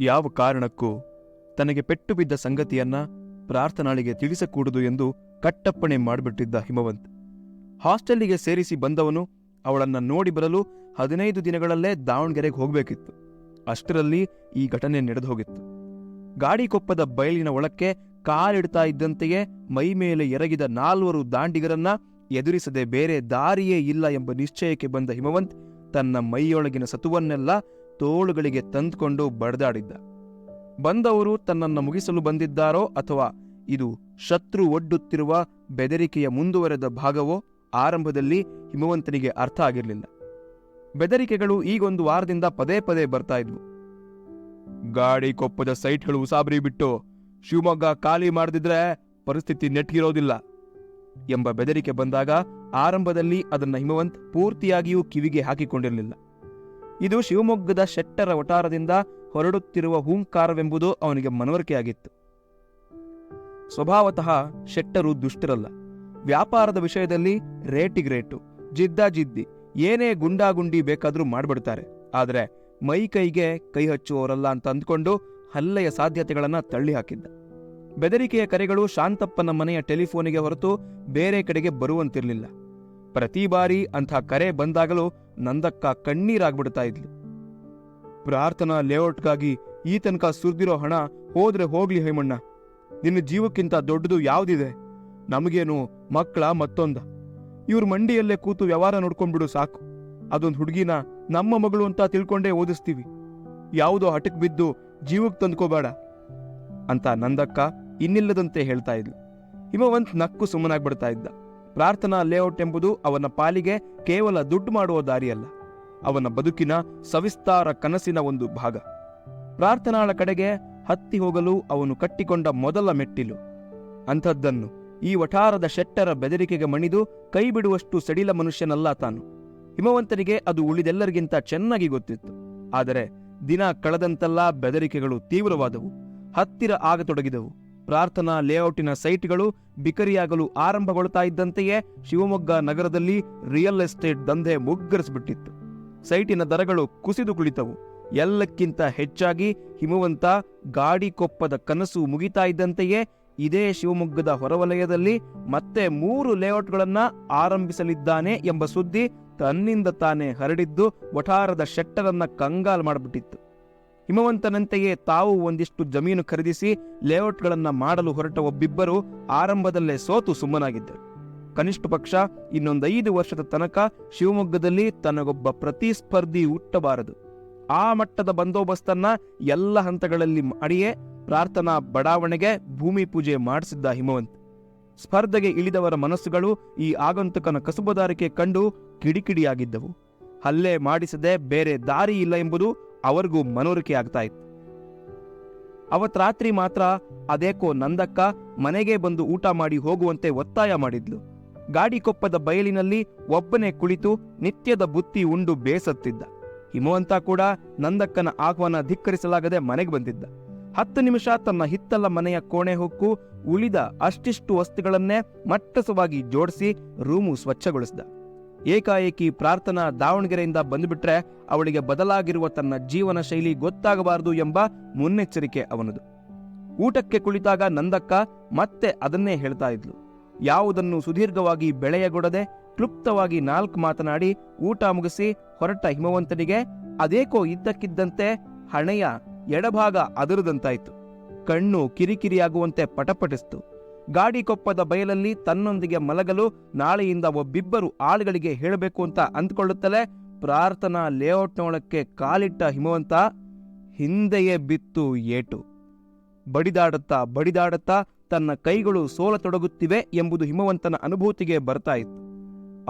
ಯಾವ ಕಾರಣಕ್ಕೂ ತನಗೆ ಪೆಟ್ಟು ಬಿದ್ದ ಸಂಗತಿಯನ್ನ ಪ್ರಾರ್ಥನಾಳಿಗೆ ತಿಳಿಸಕೂಡದು ಎಂದು ಕಟ್ಟಪ್ಪಣೆ ಮಾಡಿಬಿಟ್ಟಿದ್ದ ಹಿಮವಂತ್. ಹಾಸ್ಟೆಲ್ಲಿಗೆ ಸೇರಿಸಿ ಬಂದವನು ಅವಳನ್ನ ನೋಡಿ ಬರಲು ಹದಿನೈದು ದಿನಗಳಲ್ಲೇ ದಾವಣಗೆರೆಗೆ ಹೋಗಬೇಕಿತ್ತು. ಅಷ್ಟರಲ್ಲಿ ಈ ಘಟನೆ ನಡೆದು ಹೋಗಿತ್ತು ಗಾಡಿಕೊಪ್ಪದ ಬಯಲಿನ ಒಳಕ್ಕೆ ಕಾಲಿಡ್ತಾ ಇದ್ದಂತೆಯೇ ಮೈಮೇಲೆ ಎರಗಿದ ನಾಲ್ವರು ದಾಂಡಿಗರನ್ನ ಎದುರಿಸದೆ ಬೇರೆ ದಾರಿಯೇ ಇಲ್ಲ ಎಂಬ ನಿಶ್ಚಯಕ್ಕೆ ಬಂದ ಹಿಮವಂತ್ ತನ್ನ ಮೈಯೊಳಗಿನ ಸತುವನ್ನೆಲ್ಲ ತೋಳುಗಳಿಗೆ ತಂದುಕೊಂಡು ಬಡದಾಡಿದ್ದ. ಬಂದವರು ತನ್ನನ್ನು ಮುಗಿಸಲು ಬಂದಿದ್ದಾರೋ ಅಥವಾ ಇದು ಶತ್ರು ಒಡ್ಡುತ್ತಿರುವ ಬೆದರಿಕೆಯ ಮುಂದುವರೆದ ಭಾಗವೋ ಆರಂಭದಲ್ಲಿ ಹಿಮವಂತನಿಗೆ ಅರ್ಥ ಆಗಿರಲಿಲ್ಲ. ಬೆದರಿಕೆಗಳು ಈಗೊಂದು ವಾರದಿಂದ ಪದೇ ಪದೇ ಬರ್ತಾ ಇದ್ವು. ಗಾಡಿ ಕೊಪ್ಪದ ಸೈಟ್ಗಳು ಉಸಾಬರಿ ಬಿಟ್ಟು ಶಿವಮೊಗ್ಗ ಖಾಲಿ ಮಾಡದಿದ್ರೆ ಪರಿಸ್ಥಿತಿ ನೆಟ್ಟಿರೋದಿಲ್ಲ ಎಂಬ ಬೆದರಿಕೆ ಬಂದಾಗ ಆರಂಭದಲ್ಲಿ ಅದನ್ನ ಹಿಮವಂತ್ ಪೂರ್ತಿಯಾಗಿಯೂ ಕಿವಿಗೆ ಹಾಕಿಕೊಂಡಿರಲಿಲ್ಲ. ಇದು ಶಿವಮೊಗ್ಗದ ಶೆಟ್ಟರ ವಟಾರದಿಂದ ಹೊರಡುತ್ತಿರುವ ಹೂಂಕಾರವೆಂಬುದು ಅವನಿಗೆ ಮನವರಿಕೆಯಾಗಿತ್ತು. ಸ್ವಭಾವತಃ ಶೆಟ್ಟರು ದುಷ್ಟರಲ್ಲ. ವ್ಯಾಪಾರದ ವಿಷಯದಲ್ಲಿ ರೇಟಿಗ್ರೇಟು ಜಿದ್ದಾ ಏನೇ ಗುಂಡಾಗುಂಡಿ ಬೇಕಾದರೂ ಮಾಡಿಬಿಡ್ತಾರೆ. ಆದರೆ ಮೈ ಕೈಗೆ ಕೈ ಹಚ್ಚುವವರಲ್ಲ ಅಂತ ಅಂದ್ಕೊಂಡು ಹಲ್ಲೆಯ ಸಾಧ್ಯತೆಗಳನ್ನು ತಳ್ಳಿಹಾಕಿದ್ದ ಬೆದರಿಕೆಯ ಕರೆಗಳು ಶಾಂತಪ್ಪನ ಮನೆಯ ಟೆಲಿಫೋನಿಗೆ ಹೊರತು ಬೇರೆ ಕಡೆಗೆ ಬರುವಂತಿರಲಿಲ್ಲ. ಪ್ರತಿ ಬಾರಿ ಅಂಥ ಕರೆ ಬಂದಾಗಲೂ ನಂದಕ್ಕ ಕಣ್ಣೀರಾಗ್ಬಿಡ್ತಾ ಇದ್ಲು. ಪ್ರಾರ್ಥನಾ ಲೇಔಟ್ಗಾಗಿ ಈ ತನಕ ಸುರಿದಿರೋ ಹಣ ಹೋದ್ರೆ ಹೋಗ್ಲಿ ಹೇಮಣ್ಣ. ನಿನ್ನ ಜೀವಕ್ಕಿಂತ ದೊಡ್ಡದು ಯಾವ್ದಿದೆ? ನಮಗೇನು ಮಕ್ಕಳ ಮತ್ತೊಂದ? ಇವ್ರ ಮಂಡಿಯಲ್ಲೇ ಕೂತು ವ್ಯವಹಾರ ನೋಡ್ಕೊಂಡ್ಬಿಡು ಸಾಕು. ಅದೊಂದು ಹುಡುಗಿನ ನಮ್ಮ ಮಗಳು ಅಂತ ತಿಳ್ಕೊಂಡೇ ಓದಿಸ್ತೀವಿ. ಯಾವುದೋ ಹಟಕ್ ಬಿದ್ದು ಜೀವಕ್ಕೆ ತಂದ್ಕೋಬೇಡ ಅಂತ ನಂದಕ್ಕ ಇನ್ನಿಲ್ಲದಂತೆ ಹೇಳ್ತಾ ಇದ್ಲು. ಹಿಮವಂತ್ ನಕ್ಕು ಸುಮ್ಮನಾಗ್ಬಿಡ್ತಾ ಇದ್ದ. ಪ್ರಾರ್ಥನಾ ಲೇಔಟ್ ಎಂಬುದು ಅವನ ಪಾಲಿಗೆ ಕೇವಲ ದುಡ್ಡು ಮಾಡುವ ದಾರಿಯಲ್ಲ. ಅವನ ಬದುಕಿನ ಸವಿಸ್ತಾರ ಕನಸಿನ ಒಂದು ಭಾಗ. ಪ್ರಾರ್ಥನಾಳ ಕಡೆಗೆ ಹತ್ತಿ ಹೋಗಲು ಅವನು ಕಟ್ಟಿಕೊಂಡ ಮೊದಲ ಮೆಟ್ಟಿಲು. ಅಂಥದ್ದನ್ನು ಈ ವಠಾರದ ಶೆಟ್ಟರ ಬೆದರಿಕೆಗೆ ಮಣಿದು ಕೈ ಬಿಡುವಷ್ಟು ಸಡಿಲ ಮನುಷ್ಯನಲ್ಲ ತಾನು. ಹಿಮವಂತನಿಗೆ ಅದು ಉಳಿದೆಲ್ಲರಿಗಿಂತ ಚೆನ್ನಾಗಿ ಗೊತ್ತಿತ್ತು. ಆದರೆ ದಿನ ಕಳೆದಂತೆಲ್ಲ ಬೆದರಿಕೆಗಳು ತೀವ್ರವಾದವು. ಹತ್ತಿರ ಆಗತೊಡಗಿದವು. ಪ್ರಾರ್ಥನಾ ಲೇಔಟಿನ ಸೈಟ್ಗಳು ಬಿಕರಿಯಾಗಲು ಆರಂಭಗೊಳ್ತಾ ಇದ್ದಂತೆಯೇ ಶಿವಮೊಗ್ಗ ನಗರದಲ್ಲಿ ರಿಯಲ್ ಎಸ್ಟೇಟ್ ದಂಧೆ ಮುಗ್ಗರಿಸಿಬಿಟ್ಟಿತ್ತು. ಸೈಟಿನ ದರಗಳು ಕುಸಿದು ಕುಳಿತವು. ಎಲ್ಲಕ್ಕಿಂತ ಹೆಚ್ಚಾಗಿ ಹಿಮವಂತ ಗಾಡಿಕೊಪ್ಪದ ಕನಸು ಮುಗಿತಾ ಇದ್ದಂತೆಯೇ ಇದೇ ಶಿವಮೊಗ್ಗದ ಹೊರವಲಯದಲ್ಲಿ ಮತ್ತೆ ಮೂರು ಲೇಔಟ್ಗಳನ್ನು ಆರಂಭಿಸಲಿದ್ದಾನೆ ಎಂಬ ಸುದ್ದಿ ತನ್ನಿಂದ ತಾನೇ ಹರಡಿದ್ದು, ವಠಾರದ ಶೆಟ್ಟರನ್ನ ಕಂಗಾಲ್ ಮಾಡಿಬಿಟ್ಟಿತ್ತು. ಹಿಮವಂತನಂತೆಯೇ ತಾವು ಒಂದಿಷ್ಟು ಜಮೀನು ಖರೀದಿಸಿ ಲೇಔಟ್ಗಳನ್ನು ಮಾಡಲು ಹೊರಟ ಒಬ್ಬಿಬ್ಬರು ಆರಂಭದಲ್ಲೇ ಸೋತು ಸುಮ್ಮನಾಗಿದ್ದರು. ಕನಿಷ್ಠ ಪಕ್ಷ ಇನ್ನೊಂದೈದು ವರ್ಷದ ತನಕ ಶಿವಮೊಗ್ಗದಲ್ಲಿ ತನಗೊಬ್ಬ ಪ್ರತಿಸ್ಪರ್ಧಿ ಹುಟ್ಟಬಾರದು. ಆ ಮಟ್ಟದ ಬಂದೋಬಸ್ತನ್ನ ಎಲ್ಲ ಹಂತಗಳಲ್ಲಿ ಮಾಡಿಯೇ ಪ್ರಾರ್ಥನಾ ಬಡಾವಣೆಗೆ ಭೂಮಿ ಪೂಜೆ ಮಾಡಿಸಿದ್ದ ಹಿಮವಂತ್. ಸ್ಪರ್ಧೆಗೆ ಇಳಿದವರ ಮನಸ್ಸುಗಳು ಈ ಆಗಂತುಕನ ಕಸುಬುದಾರಿಕೆ ಕಂಡು ಕಿಡಿಕಿಡಿಯಾಗಿದ್ದವು. ಹಲ್ಲೆ ಮಾಡಿಸದೆ ಬೇರೆ ದಾರಿ ಇಲ್ಲ ಎಂಬುದು ಅವರಿಗೂ ಮನವರಿಕೆ ಆಗ್ತಾ ಇತ್ತು. ಅವತ್ ರಾತ್ರಿ ಮಾತ್ರ ಅದೇಕೋ ನಂದಕ್ಕ ಮನೆಗೆ ಬಂದು ಊಟ ಮಾಡಿ ಹೋಗುವಂತೆ ಒತ್ತಾಯ ಮಾಡಿದ್ಲು. ಗಾಡಿಕೊಪ್ಪದ ಬಯಲಿನಲ್ಲಿ ಒಬ್ಬನೇ ಕುಳಿತು ನಿತ್ಯದ ಬುತ್ತಿ ಉಂಡು ಬೇಸತ್ತಿದ್ದ. ಹಿಮವಂತ ಕೂಡ ನಂದಕ್ಕನ ಆಹ್ವಾನ ಧಿಕ್ಕರಿಸಲಾಗದೆ ಮನೆಗೆ ಬಂದಿದ್ದ. ಹತ್ತು ನಿಮಿಷ ತನ್ನ ಹಿತ್ತಲ ಮನೆಯ ಕೋಣೆ ಹೊಕ್ಕು ಉಳಿದ ಅಷ್ಟಿಷ್ಟು ವಸ್ತುಗಳನ್ನೇ ಮಟ್ಟಸವಾಗಿ ಜೋಡಿಸಿ ರೂಮು ಸ್ವಚ್ಛಗೊಳಿಸಿದ. ಏಕಾಏಕಿ ಪ್ರಾರ್ಥನಾ ದಾವಣಗೆರೆಯಿಂದ ಬಂದುಬಿಟ್ರೆ ಅವಳಿಗೆ ಬದಲಾಗಿರುವ ತನ್ನ ಜೀವನ ಶೈಲಿ ಗೊತ್ತಾಗಬಾರದು ಎಂಬ ಮುನ್ನೆಚ್ಚರಿಕೆ ಅವನದು. ಊಟಕ್ಕೆ ಕುಳಿತಾಗ ನಂದಕ್ಕ ಮತ್ತೆ ಅದನ್ನೇ ಹೇಳ್ತಾ ಇದ್ಲು. ಯಾವುದನ್ನು ಸುದೀರ್ಘವಾಗಿ ಬೆಳೆಯಗೊಡದೆ ಕ್ಲುಪ್ತವಾಗಿ ನಾಲ್ಕು ಮಾತನಾಡಿ ಊಟ ಮುಗಿಸಿ ಹೊರಟ ಹಿಮವಂತನಿಗೆ ಅದೇಕೋ ಇದ್ದಕ್ಕಿದ್ದಂತೆ ಹಣೆಯ ಎಡಭಾಗ ಅದರದಂತಾಯ್ತು. ಕಣ್ಣು ಕಿರಿಕಿರಿಯಾಗುವಂತೆ ಪಟಪಟಿಸ್ತು. ಗಾಡಿಕೊಪ್ಪದ ಬಯಲಲ್ಲಿ ತನ್ನೊಂದಿಗೆ ಮಲಗಲು ನಾಳೆಯಿಂದ ಒಬ್ಬಿಬ್ಬರು ಆಳುಗಳಿಗೆ ಹೇಳಬೇಕು ಅಂತ ಅಂದ್ಕೊಳ್ಳುತ್ತಲೇ ಪ್ರಾರ್ಥನಾ ಲೇಔಟ್ನೊಳಕ್ಕೆ ಕಾಲಿಟ್ಟ ಹಿಮವಂತ ಹಿಂದೆಯೇ ಬಿತ್ತು ಏಟು. ಬಡಿದಾಡುತ್ತಾ ಬಡಿದಾಡುತ್ತಾ ತನ್ನ ಕೈಗಳು ಸೋಲತೊಡಗುತ್ತಿವೆ ಎಂಬುದು ಹಿಮವಂತನ ಅನುಭೂತಿಗೆ ಬರ್ತಾ ಇತ್ತು.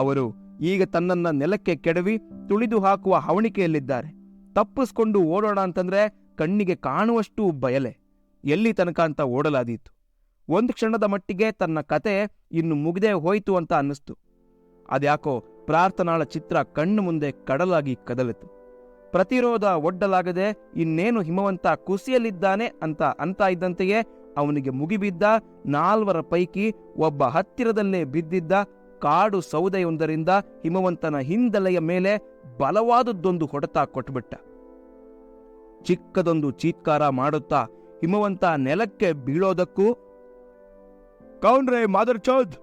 ಅವರು ಈಗ ತನ್ನನ್ನ ನೆಲಕ್ಕೆ ಕೆಡವಿ ತುಳಿದು ಹಾಕುವ ಹವಣಿಕೆಯಲ್ಲಿದ್ದಾರೆ. ತಪ್ಪಿಸ್ಕೊಂಡು ಓಡೋಣ ಅಂತಂದ್ರೆ ಕಣ್ಣಿಗೆ ಕಾಣುವಷ್ಟು ಬಯಲೆ. ಎಲ್ಲಿ ತನಕ ಅಂತ ಓಡಲಾದೀತು. ಒಂದು ಕ್ಷಣದ ಮಟ್ಟಿಗೆ ತನ್ನ ಕತೆ ಇನ್ನು ಮುಗಿದೇ ಹೋಯಿತು ಅಂತ ಅನ್ನಿಸ್ತು. ಅದ್ಯಾಕೋ ಪ್ರಾರ್ಥನಾಳ ಚಿತ್ರ ಕಣ್ಣು ಮುಂದೆ ಕಡಲಾಗಿ ಕದಲಿತು. ಪ್ರತಿರೋಧ ಒಡ್ಡಲಾಗದೆ ಇನ್ನೇನು ಹಿಮವಂತ ಕುಸಿಯಲಿದ್ದಾನೆ ಅಂತ ಅಂತ ಇದ್ದಂತೆಯೇ ಅವನಿಗೆ ಮುಗಿಬಿದ್ದ ನಾಲ್ವರ ಪೈಕಿ ಒಬ್ಬ ಹತ್ತಿರದಲ್ಲೇ ಬಿದ್ದಿದ್ದ ಕಾಡು ಸೌದೆಯೊಂದರಿಂದ ಹಿಮವಂತನ ಹಿಂದಲೆಯ ಮೇಲೆ ಬಲವಾದದ್ದೊಂದು ಹೊಡೆತ ಕೊಟ್ಬಿಟ್ಟ. ಚಿಕ್ಕದೊಂದು ಚೀತ್ಕಾರ ಮಾಡುತ್ತಾ ಹಿಮವಂತ ನೆಲಕ್ಕೆ ಬೀಳೋದಕ್ಕೂ ಕೌನ್ರೇ ಮಾದರ್ ಚೌದ್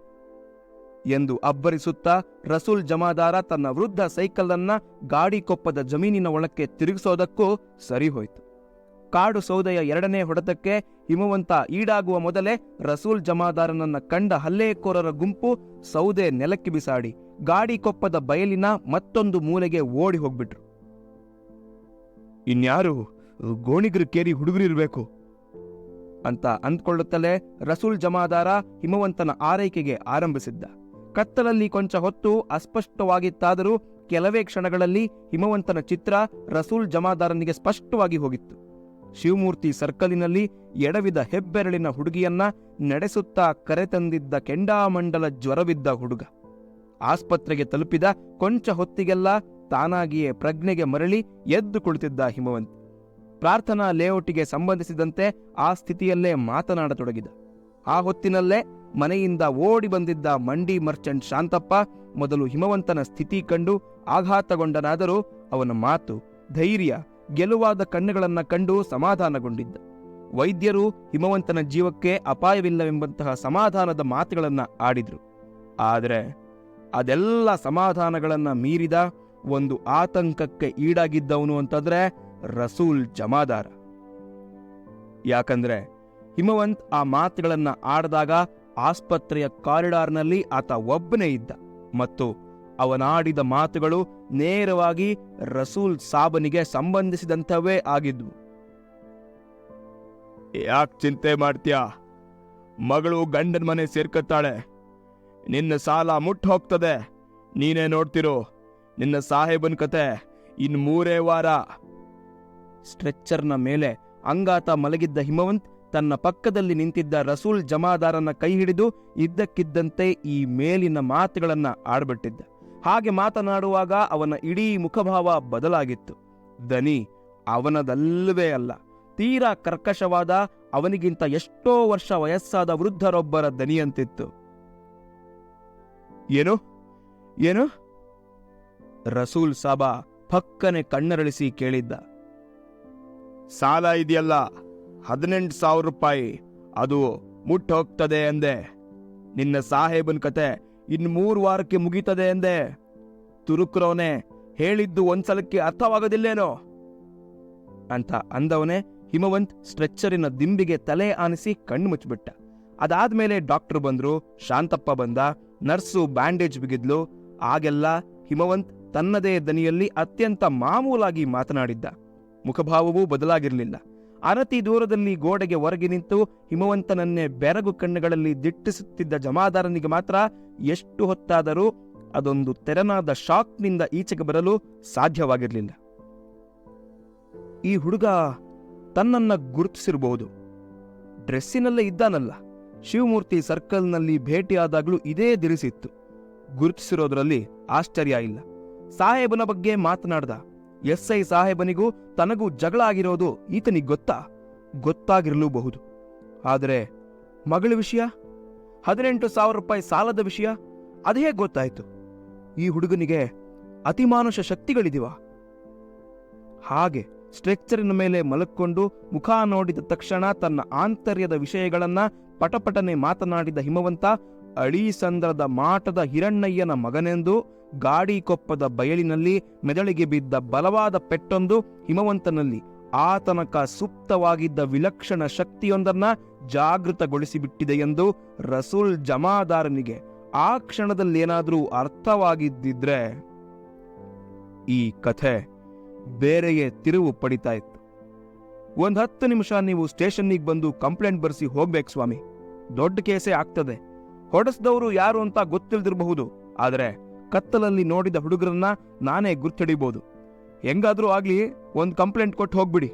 ಎಂದು ಅಬ್ಬರಿಸುತ್ತಾ ರಸೂಲ್ ಜಮಾದಾರ ತನ್ನ ವೃದ್ಧ ಸೈಕಲ್ಲನ್ನ ಗಾಡಿ ಕೊಪ್ಪದ ಜಮೀನಿನ ಒಳಕ್ಕೆ ತಿರುಗಿಸೋದಕ್ಕೂ ಸರಿಹೋಯ್ತು ಕಾಡು ಸೌದೆಯ ಎರಡನೇ ಹೊಡೆತಕ್ಕೆ ಹಿಮವಂತ ಈಡಾಗುವ ಮೊದಲೇ ರಸೂಲ್ ಜಮಾದಾರನನ್ನ ಕಂಡ ಹಲ್ಲೆಕೋರರ ಗುಂಪು ಸೌದೆ ನೆಲಕ್ಕೆ ಬಿಸಾಡಿ ಗಾಡಿ ಕೊಪ್ಪದ ಬಯಲಿನ ಮತ್ತೊಂದು ಮೂಲೆಗೆ ಓಡಿ ಹೋಗ್ಬಿಟ್ರು. ಇನ್ಯಾರು ಗೋಣಿಗರು ಕೇರಿ ಹುಡುಗರಿರ್ಬೇಕು ಅಂತ ಅಂದ್ಕೊಳ್ಳುತ್ತಲೇ ರಸೂಲ್ ಜಮಾದಾರ ಹಿಮವಂತನ ಆರೈಕೆಗೆ ಆರಂಭಿಸಿದ್ದ. ಕತ್ತಲಲ್ಲಿ ಕೊಂಚ ಹೊತ್ತು ಅಸ್ಪಷ್ಟವಾಗಿತ್ತಾದರೂ ಕೆಲವೇ ಕ್ಷಣಗಳಲ್ಲಿ ಹಿಮವಂತನ ಚಿತ್ರ ರಸೂಲ್ ಜಮಾದಾರನಿಗೆ ಸ್ಪಷ್ಟವಾಗಿ ಹೋಗಿತ್ತು. ಶಿವಮೂರ್ತಿ ಸರ್ಕಲಿನಲ್ಲಿ ಎಡವಿದ ಹೆಬ್ಬೆರಳಿನ ಹುಡುಗಿಯನ್ನ ನಡೆಸುತ್ತಾ ಕರೆತಂದಿದ್ದ ಕೆಂಡಾಮಂಡಲ ಜ್ವರವಿದ್ದ ಹುಡುಗ. ಆಸ್ಪತ್ರೆಗೆ ತಲುಪಿದ ಕೊಂಚ ಹೊತ್ತಿಗೆಲ್ಲ ತಾನಾಗಿಯೇ ಪ್ರಜ್ಞೆಗೆ ಮರಳಿ ಎದ್ದು ಕುಳಿತಿದ್ದ ಹಿಮವಂತ್. ಪ್ರಾರ್ಥನಾ ಲೇಔಟ್ಗೆ ಸಂಬಂಧಿಸಿದಂತೆ ಆ ಸ್ಥಿತಿಯಲ್ಲೇ ಮಾತನಾಡತೊಡಗಿದ. ಆ ಹೊತ್ತಿನಲ್ಲೇ ಮನೆಯಿಂದ ಓಡಿ ಬಂದಿದ್ದ ಮಂಡಿ ಮರ್ಚೆಂಟ್ ಶಾಂತಪ್ಪ ಮೊದಲು ಹಿಮವಂತನ ಸ್ಥಿತಿ ಕಂಡು ಆಘಾತಗೊಂಡನಾದರೂ ಅವನ ಮಾತು, ಧೈರ್ಯ, ಗೆಲುವಾದ ಕಣ್ಣುಗಳನ್ನ ಕಂಡು ಸಮಾಧಾನಗೊಂಡಿದ್ದ. ವೈದ್ಯರು ಹಿಮವಂತನ ಜೀವಕ್ಕೆ ಅಪಾಯವಿಲ್ಲವೆಂಬಂತಹ ಸಮಾಧಾನದ ಮಾತುಗಳನ್ನ ಆಡಿದ್ರು. ಆದರೆ ಅದೆಲ್ಲ ಸಮಾಧಾನಗಳನ್ನ ಮೀರಿದ ಒಂದು ಆತಂಕಕ್ಕೆ ಈಡಾಗಿದ್ದವನು ಅಂತಂದ್ರೆ ರಸೂಲ್ ಜಮಾದಾರ. ಯಾಕಂದ್ರೆ ಹಿಮವಂತ್ ಆ ಮಾತುಗಳನ್ನ ಆಡಿದಾಗ ಆಸ್ಪತ್ರೆಯ ಕಾರಿಡಾರ್ನಲ್ಲಿ ಆತ ಒಬ್ಬನೇ ಇದ್ದ ಮತ್ತು ಅವನಾಡಿದ ಮಾತುಗಳು ನೇರವಾಗಿ ರಸೂಲ್ ಸಾಬನಿಗೆ ಸಂಬಂಧಿಸಿದಂಥವೇ ಆಗಿದ್ವು. ಯಾಕೆ ಚಿಂತೆ ಮಾಡ್ತೀಯಾ? ಮಗಳು ಗಂಡನ ಮನೆ ಸೇರ್ಕತ್ತಾಳೆ. ನಿನ್ನ ಸಾಲ ಮುಟ್ಟು ಹೋಗ್ತದೆ. ನೀನೇ ನೋಡ್ತಿರೋ, ನಿನ್ನ ಸಾಹೇಬನ್ ಕತೆ ಇನ್ ಮೂರೇ ವಾರ. ಸ್ಟ್ರೆಚ್ಚರ್ನ ಮೇಲೆ ಅಂಗಾತ ಮಲಗಿದ್ದ ಹಿಮವಂತ್ ತನ್ನ ಪಕ್ಕದಲ್ಲಿ ನಿಂತಿದ್ದ ರಸೂಲ್ ಜಮಾದಾರನ ಕೈ ಹಿಡಿದು ಇದ್ದಕ್ಕಿದ್ದಂತೆ ಈ ಮೇಲಿನ ಮಾತುಗಳನ್ನು ಆಡ್ಬಿಟ್ಟಿದ್ದ. ಹಾಗೆ ಮಾತನಾಡುವಾಗ ಅವನ ಇಡೀ ಮುಖಭಾವ ಬದಲಾಗಿತ್ತು. ದನಿ, ಅವನದಲ್ಲವೇ ಅಲ್ಲ, ತೀರಾ ಕರ್ಕಶವಾದ, ಅವನಿಗಿಂತ ಎಷ್ಟೋ ವರ್ಷ ವಯಸ್ಸಾದ ವೃದ್ಧರೊಬ್ಬರ ದನಿಯಂತಿತ್ತು. ಏನು? ಏನು? ರಸೂಲ್ ಸಾಬಾ ಪಕ್ಕನೆ ಕಣ್ಣರಳಿಸಿ ಕೇಳಿದ್ದ. ಸಾಲ ಇದೆಯಲ್ಲ? ಹದಿನೆಂಟು ಸಾವಿರ ರೂಪಾಯಿ. ಅದು ಮುಟ್ಟೋಗ್ತದೆ ಎಂದೆ. ನಿನ್ನ ಸಾಹೇಬನ್ ಕತೆ ಇನ್ ಮೂರು ವಾರಕ್ಕೆ ಮುಗೀತದೆ ಎಂದೆ. ತುರುಕ್ರೋನೆ, ಹೇಳಿದ್ದು ಒಂದ್ಸಲಕ್ಕೆ ಅರ್ಥವಾಗೋದಿಲ್ಲೇನೋ? ಅಂತ ಅಂದವನೇ ಹಿಮವಂತ್ ಸ್ಟ್ರೆಚ್ಚರಿನ ದಿಂಬಿಗೆ ತಲೆ ಆನಿಸಿ ಕಣ್ಣು ಮುಚ್ಚಿಬಿಟ್ಟ. ಅದಾದ್ಮೇಲೆ ಡಾಕ್ಟರ್ ಬಂದ್ರು, ಶಾಂತಪ್ಪ ಬಂದ, ನರ್ಸು ಬ್ಯಾಂಡೇಜ್ ಬಿಗಿದ್ಲು. ಆಗೆಲ್ಲ ಹಿಮವಂತ್ ತನ್ನದೇ ದನಿಯಲ್ಲಿ ಅತ್ಯಂತ ಮಾಮೂಲಾಗಿ ಮಾತನಾಡಿದ್ದ. ಮುಖಭಾವವೂ ಬದಲಾಗಿರಲಿಲ್ಲ. ಅರತಿ ದೂರದಲ್ಲಿ ಗೋಡೆಗೆ ಹೊರಗೆ ನಿಂತು ಹಿಮವಂತನನ್ನೇ ಬೆರಗು ಕಣ್ಣುಗಳಲ್ಲಿ ದಿಟ್ಟಿಸುತ್ತಿದ್ದ ಜಮಾದಾರನಿಗೆ ಮಾತ್ರ ಎಷ್ಟು ಹೊತ್ತಾದರೂ ಅದೊಂದು ತೆರನಾದ ಶಾಕ್ನಿಂದ ಈಚೆಗೆ ಬರಲು ಸಾಧ್ಯವಾಗಿರಲಿಲ್ಲ. ಈ ಹುಡುಗ ತನ್ನನ್ನ ಗುರುತಿಸಿರಬಹುದು. ಡ್ರೆಸ್ಸಿನಲ್ಲೇ ಇದ್ದಾನಲ್ಲ. ಶಿವಮೂರ್ತಿ ಸರ್ಕಲ್ನಲ್ಲಿ ಭೇಟಿಯಾದಾಗಲೂ ಇದೇ ದಿರಿಸಿತ್ತು. ಗುರುತಿಸಿರೋದ್ರಲ್ಲಿ ಆಶ್ಚರ್ಯ ಇಲ್ಲ. ಸಾಹೇಬನ ಬಗ್ಗೆ ಮಾತನಾಡ್ದ. ಎಸ್ ಐ ಸಾಹೇಬನಿಗೂ ತನಗೂ ಜಗಳ ಆಗಿರೋದು ಈತನಿಗೆ ಗೊತ್ತಾ? ಗೊತ್ತಾಗಿರಲೂಬಹುದು. ಆದರೆ ಮಗಳ ವಿಷಯ? ಹದಿನೆಂಟು ಸಾವಿರ ರೂಪಾಯಿ ಸಾಲದ ವಿಷಯ? ಅದೇ ಗೊತ್ತಾಯಿತು? ಈ ಹುಡುಗನಿಗೆ ಅತಿಮಾನುಷ ಶಕ್ತಿಗಳಿದಿವ? ಹಾಗೆ ಸ್ಟ್ರೆಕ್ಚರಿನ ಮೇಲೆ ಮಲಕ್ಕೊಂಡು ಮುಖ ನೋಡಿದ ತಕ್ಷಣ ತನ್ನ ಆಂತರ್ಯದ ವಿಷಯಗಳನ್ನ ಪಟಪಟನೆ ಮಾತನಾಡಿದ ಹಿಮವಂತ ಅಳೀಸಂದ್ರದ ಮಾಟದ ಹಿರಣ್ಣಯ್ಯನ ಮಗನೆಂದು ಗಾಡಿಕೊಪ್ಪದ ಬಯಲಿನಲ್ಲಿ ಮೆದಳಿಗೆ ಬಿದ್ದ ಬಲವಾದ ಪೆಟ್ಟೊಂದು ಹಿಮವಂತನಲ್ಲಿ ಆತನಕ ಸುಪ್ತವಾಗಿದ್ದ ವಿಲಕ್ಷಣ ಶಕ್ತಿಯೊಂದನ್ನ ಜಾಗೃತಗೊಳಿಸಿಬಿಟ್ಟಿದೆ ಎಂದು ರಸೂಲ್ ಜಮಾದಾರನಿಗೆ ಆ ಕ್ಷಣದಲ್ಲೇನಾದರೂ ಅರ್ಥವಾಗಿದ್ದಿದ್ರೆ ಈ ಕಥೆ ಬೇರೆಯೇ ತಿರುವು ಪಡಿತಾ ಇತ್ತು ಒಂದ್ ಹತ್ತು ನಿಮಿಷ ನೀವು ಸ್ಟೇಷನ್ನಿಗೆ ಬಂದು ಕಂಪ್ಲೇಂಟ್ ಬರ್ಸಿ ಹೋಗ್ಬೇಕು ಸ್ವಾಮಿ. ದೊಡ್ಡ ಕೇಸೇ ಆಗ್ತದೆ. ಹೊಡೆಸ್ದವರು ಯಾರು ಅಂತ ಗೊತ್ತಿಲ್ದಿರಬಹುದು. ಆದರೆ ಕತ್ತಲಲ್ಲಿ ನೋಡಿದ ಹುಡುಗರನ್ನ ನಾನೇ ಗುರ್ತಿಡಿಬಹುದು ಹೆಂಗಾದ್ರೂ ಆಗ್ಲಿ ಒಂದ್ ಕಂಪ್ಲೇಂಟ್ ಕೊಟ್ಟು ಹೋಗ್ಬಿಡಿ.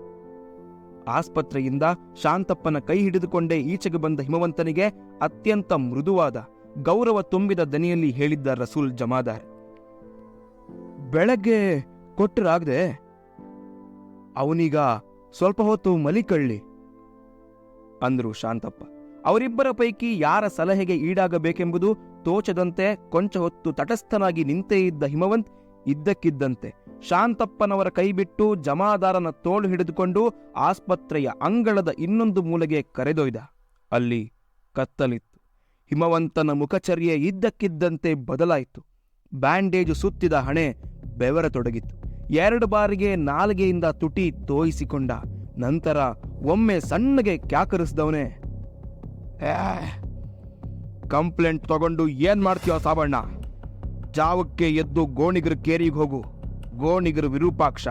ಆಸ್ಪತ್ರೆಯಿಂದ ಶಾಂತಪ್ಪನ ಕೈ ಹಿಡಿದುಕೊಂಡೇ ಈಚೆಗೆ ಬಂದ ಹಿಮವಂತನಿಗೆ ಅತ್ಯಂತ ಮೃದುವಾದ, ಗೌರವ ತುಂಬಿದ ದನಿಯಲ್ಲಿ ಹೇಳಿದ್ದ ರಸೂಲ್ ಜಮಾದಾರ್. ಬೆಳಗ್ಗೆ ಕೊಟ್ಟರಾಗ್ದೆ ಅವನೀಗ ಸ್ವಲ್ಪ ಹೊತ್ತು ಮಲಿಕಳ್ಳಿ ಅಂದ್ರು ಶಾಂತಪ್ಪ. ಅವರಿಬ್ಬರ ಪೈಕಿ ಯಾರ ಸಲಹೆಗೆ ಈಡಾಗಬೇಕೆಂಬುದು ತೋಚದಂತೆ ಕೊಂಚ ಹೊತ್ತು ತಟಸ್ಥನಾಗಿ ನಿಂತೇ ಇದ್ದ ಹಿಮವಂತ್ ಇದ್ದಕ್ಕಿದ್ದಂತೆ. ಶಾಂತಪ್ಪನವರ ಕೈಬಿಟ್ಟು ಜಮಾದಾರನ ತೋಳು ಹಿಡಿದುಕೊಂಡು ಆಸ್ಪತ್ರೆಯ ಅಂಗಳದ ಇನ್ನೊಂದು ಮೂಲೆಗೆ ಕರೆದೊಯ್ದ. ಅಲ್ಲಿ ಕತ್ತಲಿತ್ತು. ಹಿಮವಂತನ ಮುಖಚರ್ಯೆ ಇದ್ದಕ್ಕಿದ್ದಂತೆ ಬದಲಾಯಿತು. ಬ್ಯಾಂಡೇಜು ಸುತ್ತಿದ ಹಣೆ ಬೆವರತೊಡಗಿತ್ತು. ಎರಡು ಬಾರಿಗೆ ನಾಲಿಗೆಯಿಂದ ತುಟಿ ತೋಯಿಸಿಕೊಂಡ. ನಂತರ ಒಮ್ಮೆ ಸಣ್ಣಗೆ ಕ್ಯಾಕರಿಸಿದವನೇ ಕಂಪ್ಲೇಂಟ್ ತಗೊಂಡು ಏನ್ ಮಾಡ್ತೀಯೋ ಸಾಬಣ್ಣ ಜಾವಕ್ಕೆ ಎದ್ದು ಗೋಣಿಗರ ಕೇರಿಗೆ ಹೋಗು. ಗೋಣಿಗರ ವಿರೂಪಾಕ್ಷ,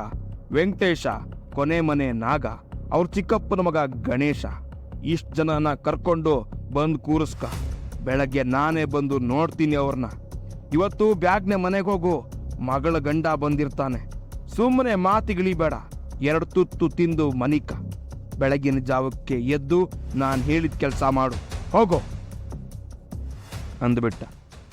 ವೆಂಕಟೇಶ, ಕೊನೆ ಮನೆ ನಾಗ, ಅವ್ರ ಚಿಕ್ಕಪ್ಪನ ಮಗ ಗಣೇಶ. ಇಷ್ಟು ಜನನ ಕರ್ಕೊಂಡು ಬಂದು ಕೂರಿಸ್ಕ. ಬೆಳಗ್ಗೆ ನಾನೇ ಬಂದು ನೋಡ್ತೀನಿ ಅವ್ರನ್ನ. ಇವತ್ತು ಬ್ಯಾಗ್ನೆ ಮನೆಗೆ ಹೋಗು. ಮಗಳ ಗಂಡ ಬಂದಿರ್ತಾನೆ. ಸುಮ್ಮನೆ ಮಾತಿಗಿಳಿಬೇಡ. ಎರಡು ತುತ್ತು ತಿಂದು ಮನಿಕ. ಬೆಳಗಿನ ಜಾವಕ್ಕೆ ಎದ್ದು ನಾನು ಹೇಳಿದ ಕೆಲಸ ಮಾಡು. ಹೋಗೋ. ಅಂದುಬಿಟ್ಟ.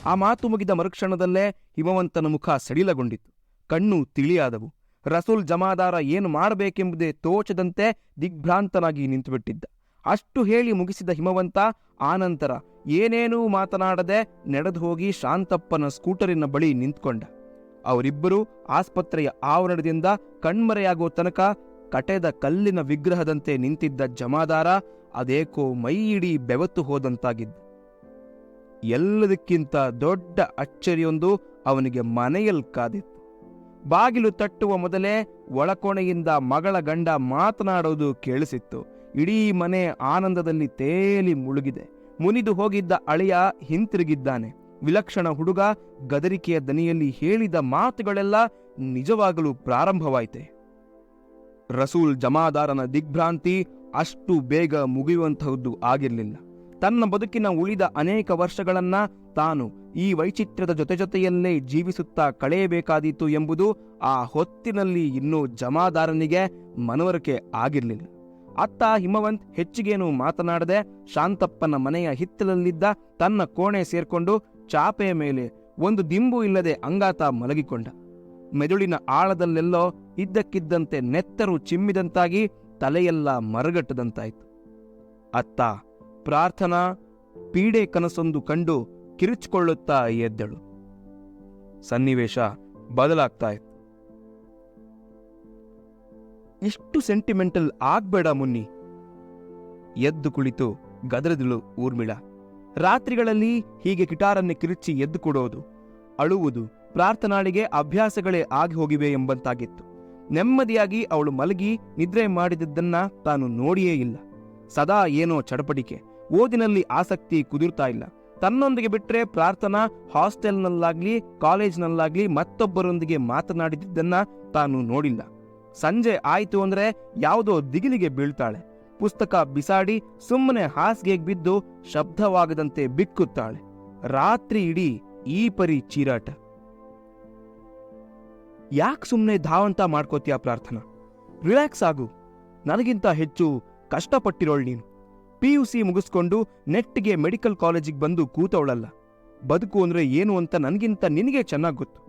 ಆ ಮಾತು ಮುಗಿದ ಮರುಕ್ಷಣದಲ್ಲೇ ಹಿಮವಂತನ ಮುಖ ಸಡಿಲಗೊಂಡಿತು ಕಣ್ಣು ತಿಳಿಯಾದವು. ರಸೂಲ್ ಜಮಾದಾರ ಏನು ಮಾಡಬೇಕೆಂಬುದೇ ತೋಚದಂತೆ ದಿಗ್ಭ್ರಾಂತನಾಗಿ ನಿಂತುಬಿಟ್ಟಿದ್ದ. ಅಷ್ಟು ಹೇಳಿ ಮುಗಿಸಿದ ಹಿಮವಂತ ಆನಂತರ ಏನೇನೂ ಮಾತನಾಡದೆ ನಡೆದು ಹೋಗಿ ಶಾಂತಪ್ಪನ ಸ್ಕೂಟರಿನ ಬಳಿ ನಿಂತ್ಕೊಂಡ. ಅವರಿಬ್ಬರೂ ಆಸ್ಪತ್ರೆಯ ಆವರಣದಿಂದ ಕಣ್ಮರೆಯಾಗುವ ತನಕ ಕಟೆದ ಕಲ್ಲಿನ ವಿಗ್ರಹದಂತೆ ನಿಂತಿದ್ದ ಜಮಾದಾರ ಅದೇಕೋ ಮೈಯಿಡೀ ಬೆವತ್ತು ಹೋದಂತಾಗಿದ್ದ. ಎಲ್ಲದಕ್ಕಿಂತ ದೊಡ್ಡ ಅಚ್ಚರಿಯೊಂದು ಅವನಿಗೆ ಮನೆಯಲ್ಲಿ ಕಾದಿತ್ತು. ಬಾಗಿಲು ತಟ್ಟುವ ಮೊದಲೇ ಒಳಕೋಣೆಯಿಂದ ಮಗಳ ಗಂಡ ಮಾತನಾಡೋದು ಕೇಳಿಸಿತ್ತು. ಇಡೀ ಮನೆ ಆನಂದದಲ್ಲಿ ತೇಲಿ ಮುಳುಗಿದೆ. ಮುನಿದು ಹೋಗಿದ್ದ ಅಳಿಯ ಹಿಂತಿರುಗಿದ್ದಾನೆ. ವಿಲಕ್ಷಣ ಹುಡುಗ ಗದರಿಕೆಯ ದನಿಯಲ್ಲಿ ಹೇಳಿದ ಮಾತುಗಳೆಲ್ಲ ನಿಜವಾಗಲು ಪ್ರಾರಂಭವಾಯಿತೆ. ರಸೂಲ್ ಜಮಾದಾರನ ದಿಗ್ಭ್ರಾಂತಿ ಅಷ್ಟು ಬೇಗ ಮುಗಿಯುವಂತಹದ್ದು ಆಗಿರಲಿಲ್ಲ. ತನ್ನ ಬದುಕಿನ ಉಳಿದ ಅನೇಕ ವರ್ಷಗಳನ್ನ ತಾನು ಈ ವೈಚಿತ್ರ್ಯದ ಜೊತೆ ಜೊತೆಯಲ್ಲೇ ಜೀವಿಸುತ್ತಾ ಕಳೆಯಬೇಕಾದೀತು ಎಂಬುದು ಆ ಹೊತ್ತಿನಲ್ಲಿ ಇನ್ನೂ ಜಮಾದಾರನಿಗೆ ಮನವರಿಕೆ ಆಗಿರಲಿಲ್ಲ. ಅತ್ತ ಹಿಮವಂತ್ ಹೆಚ್ಚಿಗೇನು ಮಾತನಾಡದೆ ಶಾಂತಪ್ಪನ ಮನೆಯ ಹಿತ್ತಲಲ್ಲಿದ್ದ ತನ್ನ ಕೋಣೆ ಸೇರ್ಕೊಂಡು ಚಾಪೆಯ ಮೇಲೆ ಒಂದು ದಿಂಬು ಇಲ್ಲದೆ ಅಂಗಾತ ಮಲಗಿಕೊಂಡ. ಮೆದುಳಿನ ಆಳದಲ್ಲೆಲ್ಲೋ ಇದ್ದಕ್ಕಿದ್ದಂತೆ ನೆತ್ತರು ಚಿಮ್ಮಿದಂತಾಗಿ ತಲೆಯೆಲ್ಲ ಮರಗಟ್ಟದಂತಾಯಿತು. ಅತ್ತ ಪ್ರಾರ್ಥನಾ ಪೀಡೆ ಕನಸೊಂದು ಕಂಡು ಕಿರುಚಿಕೊಳ್ಳುತ್ತಾ ಎದ್ದಳು. ಸನ್ನಿವೇಶ ಬದಲಾಗ್ತಾ ಇತ್ತು ಇಷ್ಟು ಸೆಂಟಿಮೆಂಟಲ್ ಆಗ್ಬೇಡ ಮುನ್ನಿ. ಎದ್ದು ಕುಳಿತು ಗದರದಳು ಊರ್ಮಿಳ. ರಾತ್ರಿಗಳಲ್ಲಿ ಹೀಗೆ ಕಿಟಾರನ್ನೇ ಕಿರುಚಿ ಎದ್ದು ಕೊಡೋದು. ಅಳುವುದು ಪ್ರಾರ್ಥನಾಳಿಗೆ ಅಭ್ಯಾಸಗಳೇ ಆಗಿ ಹೋಗಿವೆ ಎಂಬಂತಾಗಿತ್ತು. ನೆಮ್ಮದಿಯಾಗಿ ಅವಳು ಮಲಗಿ ನಿದ್ರೆ ಮಾಡಿದದ್ದನ್ನ ತಾನು ನೋಡಿಯೇ ಇಲ್ಲ. ಸದಾ ಏನೋ ಚಡಪಡಿಕೆ. ಓದಿನಲ್ಲಿ ಆಸಕ್ತಿ ಕುದುರ್ತಾ ಇಲ್ಲ. ತನ್ನೊಂದಿಗೆ ಬಿಟ್ರೆ ಪ್ರಾರ್ಥನಾ ಹಾಸ್ಟೆಲ್ನಲ್ಲಾಗ್ಲಿ, ಕಾಲೇಜ್ನಲ್ಲಾಗ್ಲಿ ಮತ್ತೊಬ್ಬರೊಂದಿಗೆ ಮಾತನಾಡಿದ್ದನ್ನ ತಾನು ನೋಡಿಲ್ಲ. ಸಂಜೆ ಆಯ್ತು ಅಂದ್ರೆ ಯಾವುದೋ ದಿಗಿಲಿಗೆ ಬೀಳ್ತಾಳೆ. ಪುಸ್ತಕ ಬಿಸಾಡಿ ಸುಮ್ಮನೆ ಹಾಸಿಗೆಗೆ ಬಿದ್ದು ಶಬ್ದವಾಗದಂತೆ ಬಿಕ್ಕುತ್ತಾಳೆ. ರಾತ್ರಿ ಇಡೀ ಈ ಪರಿ ಚೀರಾಟ. ಯಾಕೆ ಸುಮ್ಮನೆ ಧಾವಂತ ಮಾಡ್ಕೋತೀಯ ಪ್ರಾರ್ಥನಾ? ರಿಲ್ಯಾಕ್ಸ್ ಆಗು. ನನಗಿಂತ ಹೆಚ್ಚು ಕಷ್ಟಪಟ್ಟಿರೋಳು ನೀನು. ಪಿ ಯು ಸಿ ಮುಗಿಸ್ಕೊಂಡು ನೆಟ್ಗೆ ಮೆಡಿಕಲ್ ಕಾಲೇಜಿಗೆ ಬಂದು ಕೂತವಳಲ್ಲ. ಬದುಕು ಅಂದ್ರೆ ಏನು ಅಂತ ನನಗಿಂತ ನಿನಗೆ ಚೆನ್ನಾಗಿ ಗೊತ್ತು.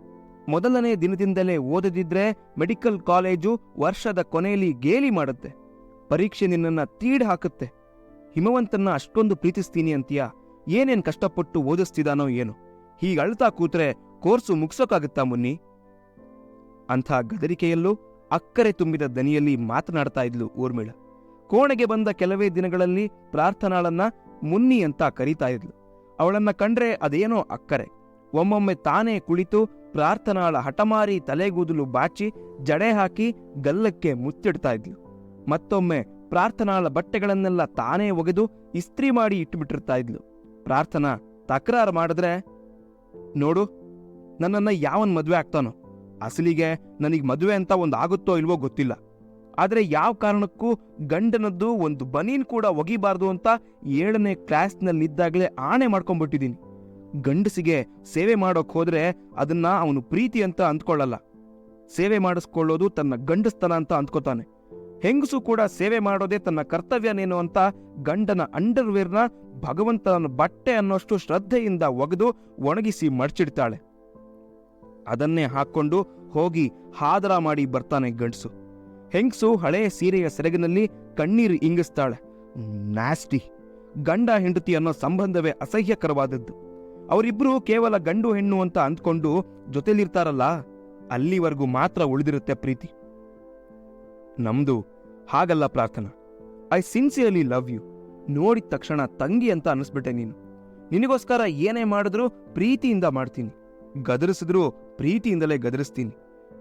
ಮೊದಲನೇ ದಿನದಿಂದಲೇ ಓದದಿದ್ರೆ ಮೆಡಿಕಲ್ ಕಾಲೇಜು ವರ್ಷದ ಕೊನೆಯಲ್ಲಿ ಗೇಲಿ ಮಾಡುತ್ತೆ. ಪರೀಕ್ಷೆ ನಿನ್ನನ್ನ ತೀಡ್ ಹಾಕುತ್ತೆ. ಹಿಮವಂತನ್ನ ಅಷ್ಟೊಂದು ಪ್ರೀತಿಸ್ತೀನಿ ಅಂತೀಯ. ಏನೇನ್ ಕಷ್ಟಪಟ್ಟು ಓದಿಸ್ತಿದಾನೋ ಏನು. ಹೀಗೆ ಅಳ್ತಾ ಕೂತ್ರೆ ಕೋರ್ಸು ಮುಗಿಸೋಕಾಗುತ್ತಾ ಮುನ್ನಿ? ಅಂಥ ಗದರಿಕೆಯಲ್ಲೂ ಅಕ್ಕರೆ ತುಂಬಿದ ದನಿಯಲ್ಲಿ ಮಾತನಾಡ್ತಾ ಇದ್ಲು ಊರ್ಮಿಳ. ಕೋಣೆಗೆ ಬಂದ ಕೆಲವೇ ದಿನಗಳಲ್ಲಿ ಪ್ರಾರ್ಥನಾಳನ್ನ ಮುನ್ನಿ ಅಂತ ಕರೀತಾ ಇದ್ಲು. ಅವಳನ್ನ ಕಂಡ್ರೆ ಅದೇನೋ ಅಕ್ಕರೆ. ಒಮ್ಮೊಮ್ಮೆ ತಾನೇ ಕುಳಿತು ಪ್ರಾರ್ಥನಾಳ ಹಠಮಾರಿ ತಲೆಗೂದಲು ಬಾಚಿ ಜಡೆ ಹಾಕಿ ಗಲ್ಲಕ್ಕೆ ಮುತ್ತಿಡ್ತಾ ಇದ್ಲು. ಮತ್ತೊಮ್ಮೆ ಪ್ರಾರ್ಥನಾಳ ಬಟ್ಟೆಗಳನ್ನೆಲ್ಲ ತಾನೇ ಒಗೆದು ಇಸ್ತ್ರಿ ಮಾಡಿ ಇಟ್ಟುಬಿಟ್ಟಿರ್ತಾ ಇದ್ಲು. ಪ್ರಾರ್ಥನಾ ತಕರಾರು ಮಾಡಿದ್ರೆ, ನೋಡು, ನನ್ನನ್ನ ಯಾವನ್ ಮದುವೆ ಆಗ್ತಾನೋ? ಅಸಲಿಗೆ ನನಗೆ ಮದುವೆ ಅಂತ ಒಂದು ಆಗುತ್ತೋ ಇಲ್ವೋ ಗೊತ್ತಿಲ್ಲ. ಆದರೆ ಯಾವ ಕಾರಣಕ್ಕೂ ಗಂಡನದ್ದು ಒಂದು ಬನೀನ್ ಕೂಡ ಒಗಿಬಾರ್ದು ಅಂತ ಏಳನೇ ಕ್ಲಾಸ್ನಲ್ಲಿದ್ದಾಗಲೇ ಆಣೆ ಮಾಡ್ಕೊಂಡ್ಬಿಟ್ಟಿದ್ದೀನಿ ಗಂಡಸಿಗೆ ಸೇವೆ ಮಾಡೋಕ್ ಹೋದರೆ ಅದನ್ನ ಅವನು ಪ್ರೀತಿ ಅಂತ ಅಂದ್ಕೊಳ್ಳಲ್ಲ. ಸೇವೆ ಮಾಡಿಸ್ಕೊಳ್ಳೋದು ತನ್ನ ಗಂಡಸ್ತನ ಅಂತ ಅಂದ್ಕೋತಾನೆ. ಹೆಂಗಸು ಕೂಡ ಸೇವೆ ಮಾಡೋದೇ ತನ್ನ ಕರ್ತವ್ಯನೇನು ಅಂತ ಗಂಡನ ಅಂಡರ್ವೇರ್ನ ಭಗವಂತನ ಬಟ್ಟೆ ಅನ್ನೋಷ್ಟು ಶ್ರದ್ಧೆಯಿಂದ ಒಗೆದು ಒಣಗಿಸಿ ಮಡ್ಚಿಡ್ತಾಳೆ. ಅದನ್ನೇ ಹಾಕ್ಕೊಂಡು ಹೋಗಿ ಹಾದರ ಮಾಡಿ ಬರ್ತಾನೆ ಗಂಡಸು. ಹೆಂಗಸು ಹಳೆಯ ಸೀರೆಯ ಸೆರಗಿನಲ್ಲಿ ಕಣ್ಣೀರು ಇಂಗಿಸ್ತಾಳೆ. ನ್ಯಾಸ್ಟಿ. ಗಂಡ ಹೆಂಡತಿ ಅನ್ನೋ ಸಂಬಂಧವೇ ಅಸಹ್ಯಕರವಾದದ್ದು. ಅವರಿಬ್ಬರು ಕೇವಲ ಗಂಡು ಹೆಣ್ಣು ಅಂತ ಅಂದ್ಕೊಂಡು ಜೊತೆಲಿರ್ತಾರಲ್ಲ, ಅಲ್ಲಿವರೆಗೂ ಮಾತ್ರ ಉಳಿದಿರುತ್ತೆ ಪ್ರೀತಿ. ನಮ್ದು ಹಾಗಲ್ಲ Prarthana. I sincerely love you. ನೋಡಿದ ತಕ್ಷಣ ತಂಗಿ ಅಂತ ಅನ್ನಿಸ್ಬಿಟ್ಟೆ ನೀನು. ನಿನಗೋಸ್ಕರ ಏನೇ ಮಾಡಿದ್ರೂ ಪ್ರೀತಿಯಿಂದ ಮಾಡ್ತೀನಿ. ಗದರಿಸಿದ್ರೂ ಪ್ರೀತಿಯಿಂದಲೇ ಗದರಿಸ್ತೀನಿ.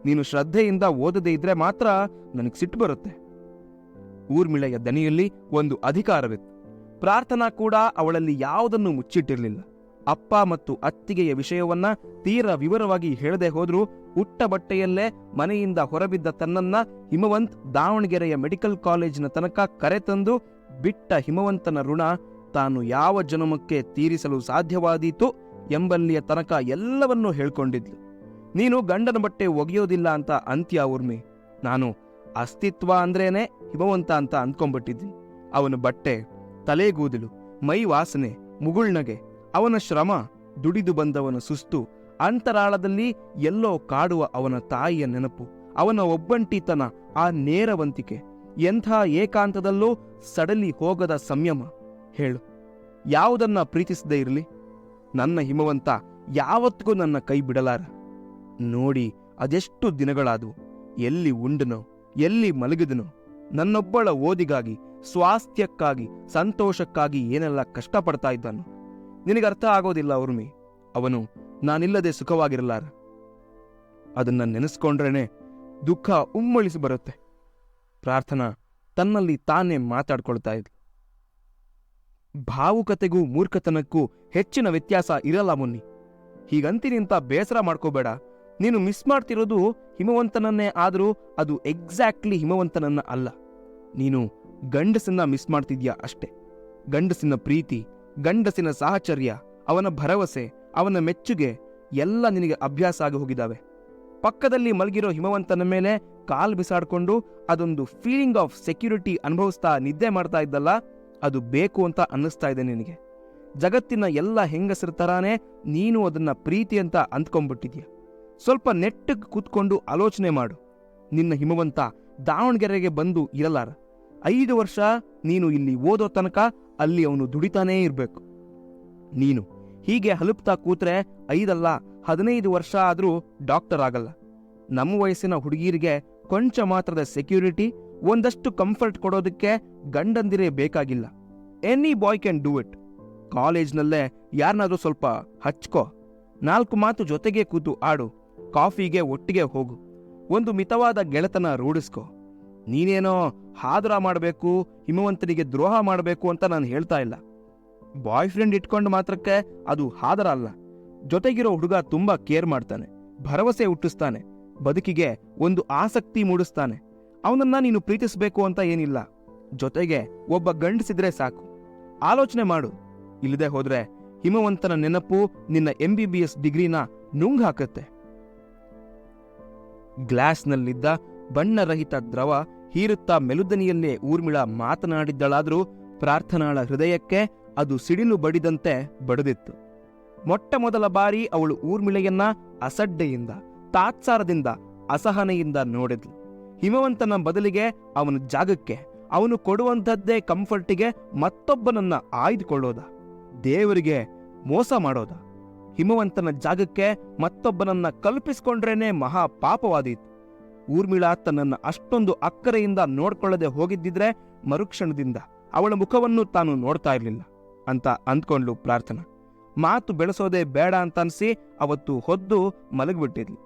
ನೀನು ಶ್ರದ್ಧೆಯಿಂದ ಓದದೇ ಇದ್ರೆ ಮಾತ್ರ ನನಗೆ ಸಿಟ್ಟು ಬರುತ್ತೆ. ಊರ್ಮಿಳೆಯ ದನಿಯಲ್ಲಿ ಒಂದು ಅಧಿಕಾರವಿತ್ತು. ಪ್ರಾರ್ಥನಾ ಕೂಡ ಅವಳಲ್ಲಿ ಯಾವುದನ್ನು ಮುಚ್ಚಿಟ್ಟಿರಲಿಲ್ಲ. ಅಪ್ಪ ಮತ್ತು ಅತ್ತಿಗೆಯ ವಿಷಯವನ್ನ ತೀರ ವಿವರವಾಗಿ ಹೇಳದೆ ಹೋದ್ರೂ ಉಟ್ಟ ಬಟ್ಟೆಯಲ್ಲೇ ಮನೆಯಿಂದ ಹೊರಬಿದ್ದ ತನ್ನನ್ನ ಹಿಮವಂತ್ ದಾವಣಗೆರೆಯ ಮೆಡಿಕಲ್ ಕಾಲೇಜಿನ ತನಕ ಕರೆತಂದು ಬಿಟ್ಟ ಹಿಮವಂತನ ಋಣ ತಾನು ಯಾವ ಜನ್ಮಕ್ಕೆ ತೀರಿಸಲು ಸಾಧ್ಯವಾದೀತು ಎಂಬಲ್ಲಿಯ ತನಕ ಎಲ್ಲವನ್ನೂ ಹೇಳ್ಕೊಂಡಿದ್ಲು. ನೀನು ಗಂಡನ ಬಟ್ಟೆ ಒಗೆಯೋದಿಲ್ಲ ಅಂತ ಅಂತ್ಯ ಊರ್ಮಿ. ನಾನು ಅಸ್ತಿತ್ವ ಅಂದ್ರೇನೆ ಹಿಮವಂತ ಅಂತ ಅಂದ್ಕೊಂಡ್ಬಿಟ್ಟಿದ್ವಿ ಅವನ ಬಟ್ಟೆ, ತಲೆಗೂದಲು, ಮೈ ವಾಸನೆ ಮುಗುಳ್ನಗೆ ಅವನ ಶ್ರಮ, ದುಡಿದು ಬಂದವನ ಸುಸ್ತು, ಅಂತರಾಳದಲ್ಲಿ ಎಲ್ಲೋ ಕಾಡುವ ಅವನ ತಾಯಿಯ ನೆನಪು, ಅವನ ಒಬ್ಬಂಟಿತನ, ಆ ನೇರವಂತಿಕೆ, ಎಂಥ ಏಕಾಂತದಲ್ಲೂ ಸಡಲಿ ಹೋಗದ ಸಂಯಮ. ಹೇಳು, ಯಾವುದನ್ನ ಪ್ರೀತಿಸದೇ ಇರಲಿ? ನನ್ನ ಹಿಮವಂತ ಯಾವತ್ತಿಗೂ ನನ್ನ ಕೈ ಬಿಡಲಾರ? ನೋಡಿ ಅದೆಷ್ಟು ದಿನಗಳಾದವು. ಎಲ್ಲಿ ಉಂಡನೋ, ಎಲ್ಲಿ ಮಲಗಿದನೋ, ನನ್ನೊಬ್ಬಳ ಓದಿಗಾಗಿ, ಸ್ವಾಸ್ಥ್ಯಕ್ಕಾಗಿ, ಸಂತೋಷಕ್ಕಾಗಿ ಏನೆಲ್ಲ ಕಷ್ಟಪಡ್ತಾ ಇದ್ದಾನು. ನಿನಗರ್ಥ ಆಗೋದಿಲ್ಲ ಉರ್ಮಿ. ಅವನು, ನಾನಿಲ್ಲದೆ ಸುಖವಾಗಿರಲಾರ. ಅದನ್ನ ನೆನೆಸ್ಕೊಂಡ್ರೇನೆ ದುಃಖ ಉಮ್ಮಳಿಸಿ ಬರುತ್ತೆ. ಪ್ರಾರ್ಥನಾ ತನ್ನಲ್ಲಿ ತಾನೇ ಮಾತಾಡ್ಕೊಳ್ತಾ ಇದ್ಲು. ಭಾವುಕತೆಗೂ ಮೂರ್ಖತನಕ್ಕೂ ಹೆಚ್ಚಿನ ವ್ಯತ್ಯಾಸ ಇರಲ್ಲ ಮುನ್ನಿ. ಹೀಗಂತಿನಿಂತ ಬೇಸರ ಮಾಡ್ಕೋಬೇಡ. ನೀನು ಮಿಸ್ ಮಾಡ್ತಿರೋದು ಹಿಮವಂತನನ್ನೇ, ಆದರೂ ಅದು ಎಕ್ಸಾಕ್ಟ್ಲಿ ಹಿಮವಂತನನ್ನ ಅಲ್ಲ. ನೀನು ಗಂಡಸನ್ನ ಮಿಸ್ ಮಾಡ್ತಿದ್ಯಾ ಅಷ್ಟೆ. ಗಂಡಸಿನ ಪ್ರೀತಿ, ಗಂಡಸಿನ ಸಾಹಚರ್ಯ, ಅವನ ಭರವಸೆ, ಅವನ ಮೆಚ್ಚುಗೆ, ಎಲ್ಲ ನಿನಗೆ ಅಭ್ಯಾಸ ಆಗಿ ಹೋಗಿದ್ದಾವೆ. ಪಕ್ಕದಲ್ಲಿ ಮಲಗಿರೋ ಹಿಮವಂತನ ಮೇಲೆ ಕಾಲ್ ಬಿಸಾಡಿಕೊಂಡು ಅದೊಂದು ಫೀಲಿಂಗ್ ಆಫ್ ಸೆಕ್ಯೂರಿಟಿ ಅನುಭವಿಸ್ತಾ ನಿದ್ದೆ ಮಾಡ್ತಾ ಇದ್ದಲ್ಲ, ಅದು ಬೇಕು ಅಂತ ಅನ್ನಿಸ್ತಾ ಇದೆ ನಿನಗೆ. ಜಗತ್ತಿನ ಎಲ್ಲ ಹೆಂಗಸರ ಥರಾನೇ ನೀನು ಅದನ್ನ ಪ್ರೀತಿ ಅಂತ ಅಂದ್ಕೊಂಡ್ಬಿಟ್ಟಿದ್ಯ ಸ್ವಲ್ಪ ನೆಟ್ಟಗೆ ಕೂತ್ಕೊಂಡು ಆಲೋಚನೆ ಮಾಡು. ನಿನ್ನ ಹಿಮವಂತ ದಾವಣಗೆರೆಗೆ ಬಂದು ಇರಲಾರ. ಐದು ವರ್ಷ ನೀನು ಇಲ್ಲಿ ಓದೋ ತನಕ ಅಲ್ಲಿ ಅವನು ದುಡಿತಾನೇ ಇರಬೇಕು. ನೀನು ಹೀಗೆ ಹಲುಪ್ತಾ ಕೂತ್ರೆ ಐದಲ್ಲ, ಹದಿನೈದು ವರ್ಷ ಆದರೂ ಡಾಕ್ಟರ್ ಆಗಲ್ಲ. ನಮ್ಮ ವಯಸ್ಸಿನ ಹುಡುಗಿರಿಗೆ ಕೊಂಚ ಮಾತ್ರದ ಸೆಕ್ಯೂರಿಟಿ, ಒಂದಷ್ಟು ಕಂಫರ್ಟ್ ಕೊಡೋದಕ್ಕೆ ಗಂಡಂದಿರೇ ಬೇಕಾಗಿಲ್ಲ. Any boy can do it. ಕಾಲೇಜ್ನಲ್ಲೇ ಯಾರನ್ನಾದ್ರೂ ಸ್ವಲ್ಪ ಹಚ್ಕೋ. ನಾಲ್ಕು ಮಾತು ಜೊತೆಗೆ ಕೂತು ಆಡು. ಕಾಫಿಗೆ ಒಟ್ಟಿಗೆ ಹೋಗು. ಒಂದು ಮಿತವಾದ ಗೆಳೆತನ ರೂಢಿಸ್ಕೋ. ನೀನೇನೋ ಹಾದರ ಮಾಡಬೇಕು, ಹಿಮವಂತನಿಗೆ ದ್ರೋಹ ಮಾಡಬೇಕು ಅಂತ ನಾನು ಹೇಳ್ತಾ ಇಲ್ಲ. ಬಾಯ್ ಫ್ರೆಂಡ್ ಇಟ್ಕೊಂಡು ಮಾತ್ರಕ್ಕೆ ಅದು ಹಾದರ ಅಲ್ಲ. ಜೊತೆಗಿರೋ ಹುಡುಗ ತುಂಬಾ ಕೇರ್ ಮಾಡ್ತಾನೆ, ಭರವಸೆ ಹುಟ್ಟಿಸ್ತಾನೆ, ಬದುಕಿಗೆ ಒಂದು ಆಸಕ್ತಿ ಮೂಡಿಸ್ತಾನೆ. ಅವನನ್ನ ನೀನು ಪ್ರೀತಿಸಬೇಕು ಅಂತ ಏನಿಲ್ಲ. ಜೊತೆಗೆ ಒಬ್ಬ ಗಂಡಸಿದ್ರೆ ಸಾಕು. ಆಲೋಚನೆ ಮಾಡು. ಇಲ್ಲದೆ ಹೋದ್ರೆ ಹಿಮವಂತನ ನೆನಪು ನಿನ್ನ ಎಂ ಬಿ ಬಿ ಎಸ್ ಡಿಗ್ರಿನ ನುಂಗ್ ಹಾಕತ್ತೆ. ಗ್ಲಾಸ್ನಲ್ಲಿದ್ದ ಬಣ್ಣರಹಿತ ದ್ರವ ಹೀರುತ್ತಾ ಮೆಲುದನಿಯಲ್ಲೇ ಊರ್ಮಿಳ ಮಾತನಾಡಿದ್ದಳಾದರೂ ಪ್ರಾರ್ಥನಾಳ ಹೃದಯಕ್ಕೆ ಅದು ಸಿಡಿಲು ಬಡಿದಂತೆ ಬಡಿದಿತ್ತು. ಮೊಟ್ಟ ಮೊದಲ ಬಾರಿ ಅವಳು ಊರ್ಮಿಳೆಯನ್ನ ಅಸಡ್ಡೆಯಿಂದ, ತಾತ್ಸಾರದಿಂದ, ಅಸಹನೆಯಿಂದ ನೋಡಿದ್ಲು. ಹಿಮವಂತನ ಬದಲಿಗೆ ಅವನ ಜಾಗಕ್ಕೆ, ಅವನು ಕೊಡುವಂಥದ್ದೇ ಕಂಫರ್ಟಿಗೆ ಮತ್ತೊಬ್ಬನನ್ನ ಆಯ್ದುಕೊಳ್ಳೋದ, ದೇವರಿಗೆ ಮೋಸ ಮಾಡೋದ. ಹಿಮವಂತನ ಜಾಗಕ್ಕೆ ಮತ್ತೊಬ್ಬನನ್ನ ಕಲ್ಪಿಸ್ಕೊಂಡ್ರೇನೆ ಮಹಾ ಪಾಪವಾದೀತು. ಊರ್ಮಿಳಾ ತನ್ನನ್ನ ಅಷ್ಟೊಂದು ಅಕ್ಕರೆಯಿಂದ ನೋಡ್ಕೊಳ್ಳದೆ ಹೋಗಿದ್ದಿದ್ರೆ ಮರುಕ್ಷಣದಿಂದ ಅವಳ ಮುಖವನ್ನು ತಾನು ನೋಡ್ತಾ ಇರಲಿಲ್ಲ ಅಂತ ಅಂದ್ಕೊಂಡ್ಲು ಪ್ರಾರ್ಥನಾ. ಮಾತು ಬೆಳೆಸೋದೇ ಬೇಡ ಅಂತ ಅನ್ಸಿ ಅವತ್ತು ಹೊದ್ದು ಮಲಗಿಬಿಟ್ಟಿದ್ಲು.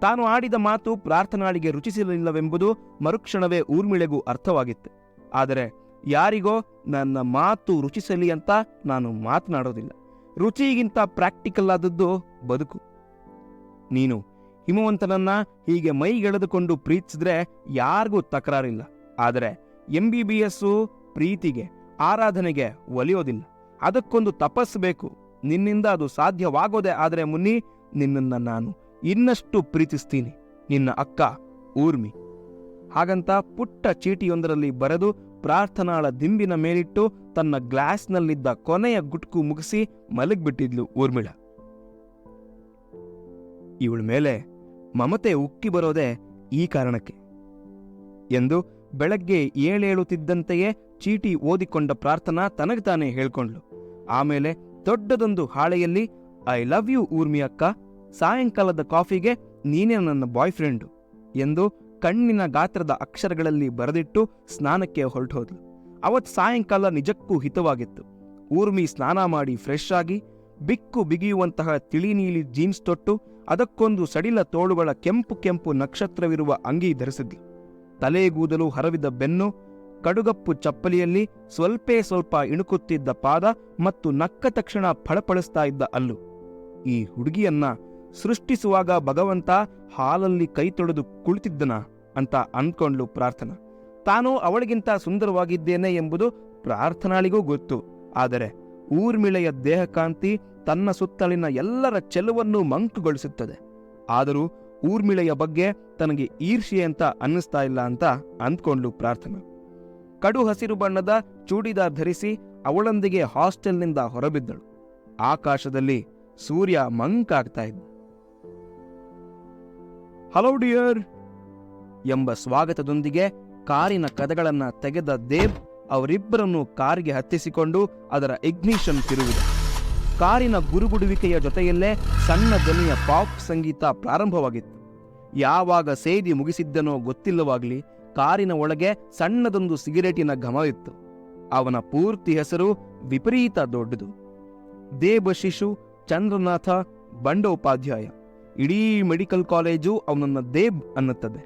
ತಾನು ಆಡಿದ ಮಾತು ಪ್ರಾರ್ಥನಾಳಿಗೆ ರುಚಿಸಲಿಲ್ಲವೆಂಬುದು ಮರುಕ್ಷಣವೇ ಊರ್ಮಿಳೆಗೂ ಅರ್ಥವಾಗಿತ್ತು. ಆದರೆ ಯಾರಿಗೋ ನನ್ನ ಮಾತು ರುಚಿಸಲಿ ಅಂತ ನಾನು ಮಾತನಾಡೋದಿಲ್ಲ. ರುಚಿಗಿಂತ ಪ್ರಾಕ್ಟಿಕಲ್ ಆದದ್ದು ಬದುಕು. ನೀನು ಹಿಮವಂತನನ್ನ ಹೀಗೆ ಮೈಗೆಳೆದುಕೊಂಡು ಪ್ರೀತಿಸಿದ್ರೆ ಯಾರಿಗೂ ತಕರಾರಿಲ್ಲ. ಆದರೆ ಎಂ ಬಿ ಬಿ ಎಸ್ಸು ಪ್ರೀತಿಗೆ, ಆರಾಧನೆಗೆ ಒಲಿಯೋದಿಲ್ಲ. ಅದಕ್ಕೊಂದು ತಪಸ್ಸು ಬೇಕು. ನಿನ್ನಿಂದ ಅದು ಸಾಧ್ಯವಾಗೋದೆ ಆದರೆ ಮುನ್ನಿ, ನಿನ್ನನ್ನ ನಾನು ಇನ್ನಷ್ಟು ಪ್ರೀತಿಸ್ತೀನಿ. ನಿನ್ನ ಅಕ್ಕ ಊರ್ಮಿ. ಹಾಗಂತ ಪುಟ್ಟ ಚೀಟಿಯೊಂದರಲ್ಲಿ ಬರೆದು ಪ್ರಾರ್ಥನಾಳ ದಿಂಬಿನ ಮೇಲಿಟ್ಟು ತನ್ನ ಗ್ಲಾಸ್ನಲ್ಲಿದ್ದ ಕೊನೆಯ ಗುಟ್ಕು ಮುಗಿಸಿ ಮಲಗಿಬಿಟ್ಟಿದ್ಲು ಊರ್ಮಿಳ. ಇವಳ ಮೇಲೆ ಮಮತೆ ಉಕ್ಕಿ ಬರೋದೇ ಈ ಕಾರಣಕ್ಕೆ. ಎಂದು ಬೆಳಗ್ಗೆ ಏಳೇಳುತ್ತಿದ್ದಂತೆಯೇ ಚೀಟಿ ಓದಿಕೊಂಡ ಪ್ರಾರ್ಥನಾ ತನಗೆ ತಾನೇ ಹೇಳ್ಕೊಂಡ್ಲು. ಆಮೇಲೆ ದೊಡ್ಡದೊಂದು ಹಾಳೆಯಲ್ಲಿ, ಐ ಲವ್ ಯು ಊರ್ಮಿ ಅಕ್ಕ ಸಾಯಂಕಾಲದ ಕಾಫಿಗೆ ನೀನೇ ನನ್ನ ಬಾಯ್ ಫ್ರೆಂಡು ಎಂದು ಕಣ್ಣಿನ ಗಾತ್ರದ ಅಕ್ಷರಗಳಲ್ಲಿ ಬರೆದಿಟ್ಟು ಸ್ನಾನಕ್ಕೆ ಹೊರಟೋದ್ಲು. ಅವತ್ ಸಾಯಂಕಾಲ ನಿಜಕ್ಕೂ ಹಿತವಾಗಿತ್ತು. ಊರ್ಮಿ ಸ್ನಾನ ಮಾಡಿ ಫ್ರೆಶ್ ಆಗಿ, ಬಿಕ್ಕು ಬಿಗಿಯುವಂತಹ ತಿಳಿ ನೀಲಿ ಜೀನ್ಸ್ ತೊಟ್ಟು ಅದಕ್ಕೊಂದು ಸಡಿಲ ತೋಳುಗಳ ಕೆಂಪು ಕೆಂಪು ನಕ್ಷತ್ರವಿರುವ ಅಂಗಿ ಧರಿಸಿದ್ಲು. ತಲೆಗೂದಲು ಹರವಿದ ಬೆನ್ನು, ಕಡುಗಪ್ಪು ಚಪ್ಪಲಿಯಲ್ಲಿ ಸ್ವಲ್ಪೇ ಸ್ವಲ್ಪ ಇಣುಕುತ್ತಿದ್ದ ಪಾದ ಮತ್ತು ನಕ್ಕ ತಕ್ಷಣ ಫಳಪಳಿಸ್ತಾ ಇದ್ದ ಅಲ್ಲು. ಈ ಹುಡುಗಿಯನ್ನ ಸೃಷ್ಟಿಸುವಾಗ ಭಗವಂತ ಹಾಲಲ್ಲಿ ಕೈ ತೊಳೆದು ಕುಳಿತಿದ್ದನ ಅಂತ ಅಂದ್ಕೊಂಡ್ಲು ಪ್ರಾರ್ಥನಾ. ತಾನು ಅವಳಿಗಿಂತ ಸುಂದರವಾಗಿದ್ದೇನೆ ಎಂಬುದು ಪ್ರಾರ್ಥನಾಳಿಗೂ ಗೊತ್ತು. ಆದರೆ ಊರ್ಮಿಳೆಯ ದೇಹಕಾಂತಿ ತನ್ನ ಸುತ್ತಲಿನ ಎಲ್ಲರ ಚೆಲುವನ್ನು ಮಂಕುಗೊಳಿಸುತ್ತದೆ. ಆದರೂ ಊರ್ಮಿಳೆಯ ಬಗ್ಗೆ ತನಗೆ ಈರ್ಷ್ಯೆ ಅಂತ ಅನ್ನಿಸ್ತಾ ಇಲ್ಲ ಅಂತ ಅಂದ್ಕೊಂಡ್ಲು ಪ್ರಾರ್ಥನಾ. ಕಡು ಹಸಿರು ಬಣ್ಣದ ಚೂಡಿದಾರ್ ಧರಿಸಿ ಅವಳೊಂದಿಗೆ ಹಾಸ್ಟೆಲ್ನಿಂದ ಹೊರಬಿದ್ದಳು. ಆಕಾಶದಲ್ಲಿ ಸೂರ್ಯ ಮಂಕಾಗ್ತಾ ಇದ್ದ ಹಲೋ ಡಿಯರ್ ಎಂಬ ಸ್ವಾಗತದೊಂದಿಗೆ ಕಾರಿನ ಕದಗಳನ್ನು ತೆಗೆದ ದೇವ್ ಅವರಿಬ್ಬರನ್ನು ಕಾರಿಗೆ ಹತ್ತಿಸಿಕೊಂಡು ಅದರ ಇಗ್ನಿಷನ್ ತಿರುವಿದೆ. ಕಾರಿನ ಗುರುಗುಡುವಿಕೆಯ ಜೊತೆಯಲ್ಲೇ ಸಣ್ಣ ಧ್ವನಿಯ ಪಾಪ್ ಸಂಗೀತ ಪ್ರಾರಂಭವಾಗಿತ್ತು. ಯಾವಾಗ ಸೇದಿ ಮುಗಿಸಿದ್ದನೋ ಗೊತ್ತಿಲ್ಲವಾಗಲಿ ಕಾರಿನ ಒಳಗೆ ಸಣ್ಣದೊಂದು ಸಿಗರೇಟಿನ ಘಮವಿತ್ತು. ಅವನ ಪೂರ್ತಿ ಹೆಸರು ವಿಪರೀತ ದೊಡ್ಡದು. ದೇಬಶಿಶು ಚಂದ್ರನಾಥ ಬಂಡೋಪಾಧ್ಯಾಯ. ಇಡೀ ಮೆಡಿಕಲ್ ಕಾಲೇಜು ಅವನನ್ನು ದೇಬ್ ಅನ್ನುತ್ತದೆ.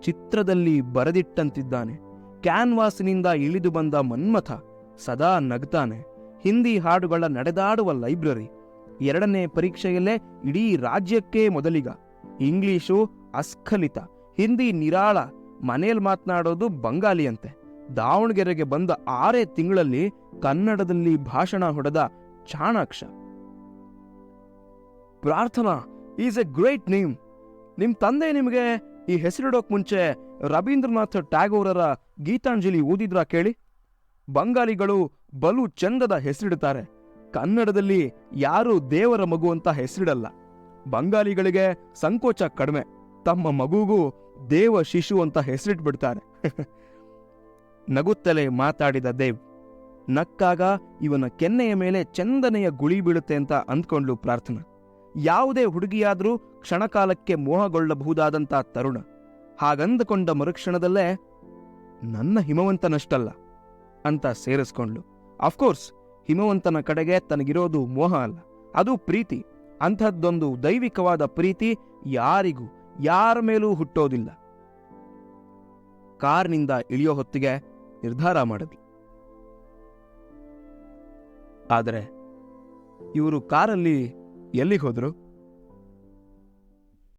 ಚಿತ್ರದಲ್ಲಿ ಬರೆದಿಟ್ಟಂತಿದ್ದಾನೆ. ಕ್ಯಾನ್ವಾಸಿನಿಂದ ಇಳಿದು ಬಂದ ಮನ್ಮಥ ಸದಾ ನಗ್ತಾನೆ. ಹಿಂದಿ ಹಾಡುಗಳ ನಡೆದಾಡುವ ಲೈಬ್ರರಿ. ಎರಡನೇ ಪರೀಕ್ಷೆಯಲ್ಲೇ ಇಡೀ ರಾಜ್ಯಕ್ಕೆ ಮೊದಲಿಗ. ಇಂಗ್ಲಿಷು ಅಸ್ಖಲಿತ, ಹಿಂದಿ ನಿರಾಳ ಮನೆಯಲ್ಲಿ ಮಾತನಾಡೋದು ಬಂಗಾಲಿಯಂತೆ. ದಾವಣಗೆರೆಗೆ ಬಂದ ಆರೇ ತಿಂಗಳಲ್ಲಿ ಕನ್ನಡದಲ್ಲಿ ಭಾಷಣ ಹೊಡೆದ ಚಾಣಾಕ್ಷ. ಪ್ರಾರ್ಥನಾ ಈಸ್ ಎ ಗ್ರೇಟ್ ನೇಮ್ ನಿಮ್ ತಂದೆ ನಿಮಗೆ ಈ ಹೆಸರಿಡೋಕ್ ಮುಂಚೆ ರವೀಂದ್ರನಾಥ್ ಟ್ಯಾಗೋರರ ಗೀತಾಂಜಲಿ ಓದಿದ್ರಾ ಕೇಳಿ? ಬಂಗಾಲಿಗಳು ಬಲು ಚಂದದ ಹೆಸರಿಡುತ್ತಾರೆ ಕನ್ನಡದಲ್ಲಿ ಯಾರು ದೇವರ ಮಗು ಅಂತ ಹೆಸರಿಡಲ್ಲ. ಬಂಗಾಲಿಗಳಿಗೆ ಸಂಕೋಚ ಕಡಿಮೆ. ತಮ್ಮ ಮಗುಗೂ ದೇವ ಶಿಶು ಅಂತ ಹೆಸರಿಟ್ಬಿಡ್ತಾರೆ. ನಗುತ್ತಲೇ ಮಾತಾಡಿದ ದೇವ್, ನಕ್ಕಾಗ ಇವನ ಕೆನ್ನೆಯ ಮೇಲೆ ಚಂದನೆಯ ಗುಳಿ ಬೀಳುತ್ತೆ ಅಂತ ಅಂದ್ಕೊಂಡ್ಲು ಪ್ರಾರ್ಥನಾ. ಯಾವುದೇ ಹುಡುಗಿಯಾದರೂ ಕ್ಷಣಕಾಲಕ್ಕೆ ಮೋಹಗೊಳ್ಳಬಹುದಾದಂಥ ತರುಣ. ಹಾಗಂದುಕೊಂಡ ಮರುಕ್ಷಣದಲ್ಲೇ ನನ್ನ ಹಿಮವಂತನಷ್ಟಲ್ಲ ಅಂತ ಸೇರಿಸ್ಕೊಂಡ್ಲು. ಅಫ್ಕೋರ್ಸ್ ಹಿಮವಂತನ ಕಡೆಗೆ ತನಗಿರೋದು ಮೋಹ ಅಲ್ಲ. ಅದು ಪ್ರೀತಿ. ಅಂಥದ್ದೊಂದು ದೈವಿಕವಾದ ಪ್ರೀತಿ ಯಾರಿಗೂ, ಯಾರ ಮೇಲೂ ಹುಟ್ಟೋದಿಲ್ಲ. ಕಾರ್ನಿಂದ ಇಳಿಯೋ ಹೊತ್ತಿಗೆ ನಿರ್ಧಾರ ಮಾಡಿದ್ಲು. ಆದರೆ ಇವರು ಕಾರಲ್ಲಿ ಎಲ್ಲಿಗೆ ಹೋದ್ರು?